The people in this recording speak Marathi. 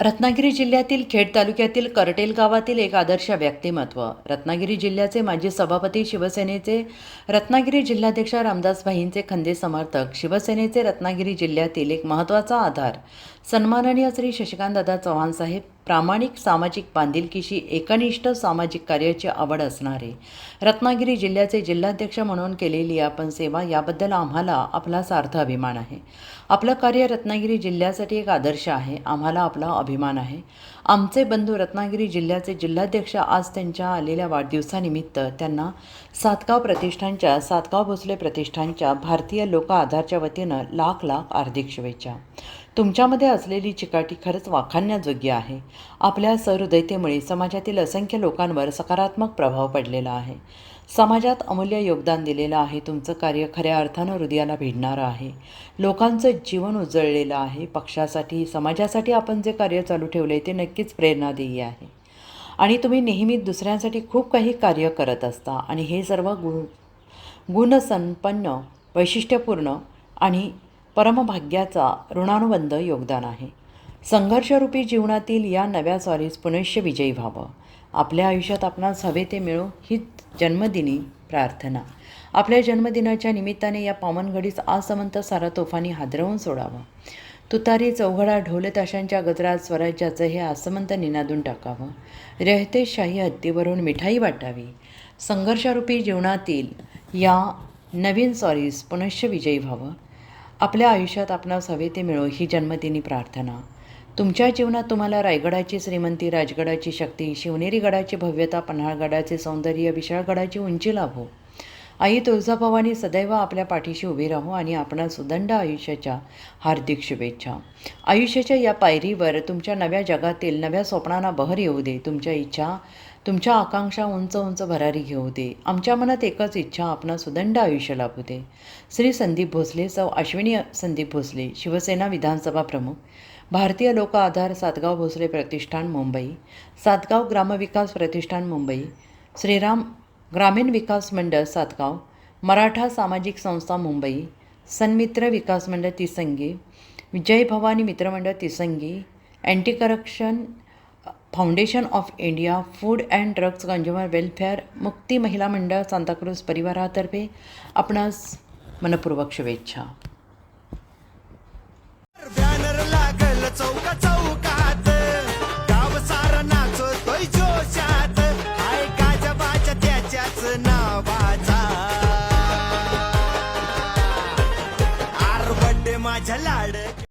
रत्नागिरी जिल्ह्यातील खेड तालुक्यातील करटेल गावातील एक आदर्श व्यक्तिमत्व. रत्नागिरी जिल्ह्याचे माजी सभापती शिवसेनेचे रत्नागिरी जिल्हाध्यक्ष रामदास भाईंचे खंदे समर्थक शिवसेनेचे रत्नागिरी जिल्ह्यातील एक महत्त्वाचा आधार. सन्माननीय श्री शशिकांतदादा चव्हाण साहेब प्रामाणिक सामाजिक बांधिलकीशी एकनिष्ठ सामाजिक कार्याची आवड असणारे. रत्नागिरी जिल्ह्याचे जिल्हाध्यक्ष म्हणून केलेली आपण सेवा याबद्दल आम्हाला आपला सार्थ अभिमान आहे. आपलं कार्य रत्नागिरी जिल्ह्यासाठी एक आदर्श आहे आम्हाला आपला अभिमान आहे. आमचे बंधू रत्नागिरी जिल्ह्याचे जिल्हाध्यक्ष आज त्यांच्या आलेल्या वाढदिवसानिमित्त त्यांना सातगाव प्रतिष्ठानच्या सातगाव भोसले प्रतिष्ठानच्या भारतीय लोक आधारच्या वतीनं लाख लाख हार्दिक शुभेच्छा. तुमच्यामध्ये असलेली चिकाटी खरंच वाखाणण्याजोग्य आहे. आपल्या सहृदयतेमुळे समाजातील असंख्य लोकांवर सकारात्मक प्रभाव पडलेला आहे. समाजात अमूल्य योगदान दिलेलं आहे. तुमचं कार्य खऱ्या अर्थानं हृदयाला भिडणारं आहे. लोकांचं जीवन उजळलेलं आहे. पक्षासाठी समाजासाठी आपण जे कार्य चालू ठेवले ते नक्कीच प्रेरणादायी आहे. आणि तुम्ही नेहमी दुसऱ्यांसाठी खूप काही कार्य करत असता. आणि हे सर्व गुण गुणसंपन्न वैशिष्ट्यपूर्ण आणि परमभाग्याचा ऋणानुबंध योगदान आहे. संघर्षरूपी जीवनातील या नव्या स्वारीस पुनश्य विजयी व्हावं. आपल्या आयुष्यात आपणास हवे ते मिळो हीच जन्मदिनी प्रार्थना. आपल्या जन्मदिनाच्या निमित्ताने या पावनगडीस आसमंत सारा तोफानी हादरवून सोडावं. तुतारी चौघडा ढोलताशांच्या गजरात स्वराज्याचं हे आसमंत निनादून टाकावं. रहते शाही हत्तीवरून मिठाई वाटावी. संघर्षरूपी जीवनातील या नवीन सॉरीज पुनश्च विजयी व्हावं. आपल्या आयुष्यात आपणास हवे ते मिळो ही जन्मदिनी प्रार्थना. तुमच्या जीवनात तुम्हाला रायगडाची श्रीमंती राजगडाची शक्ती शिवनेरी गडाची भव्यता पन्हाळगडाचे सौंदर्य विशाळगडाची उंची लाभो. आई तुळजाभवानी सदैव आपल्या पाठीशी उभी राहू आणि आपणास सुदंड आयुष्याच्या हार्दिक शुभेच्छा. आयुष्याच्या या पायरीवर तुमच्या नव्या जगातील नव्या स्वप्नांना बहर येऊ दे. तुमच्या इच्छा तुमच्या आकांक्षा उंच उंच भरारी घेऊ दे. आमच्या मनात एकच इच्छा आपणा सुदंड आयुष्य लाभू दे. श्री संदीप भोसले सौ अश्विनी संदीप भोसले शिवसेना विधानसभा प्रमुख. भारतीय लोक आधार सातगाव भोसले प्रतिष्ठान मुंबई. सातगाव ग्रामविकास प्रतिष्ठान मुंबई. श्रीराम ग्रामीण विकास मंडळ सातगाव मराठा सामाजिक संस्था मुंबई सन्मित्र विकास मंडळ तिसंगी विजय भवानी मित्रमंडळ Tisangi anti corruption foundation of India food and drugs consumer welfare मुक्ती महिला मंडळ सांताक्रूज परिवारातर्फे आपणास मनपूर्वक शुभेच्छा. चौका. ஜல்லாடு.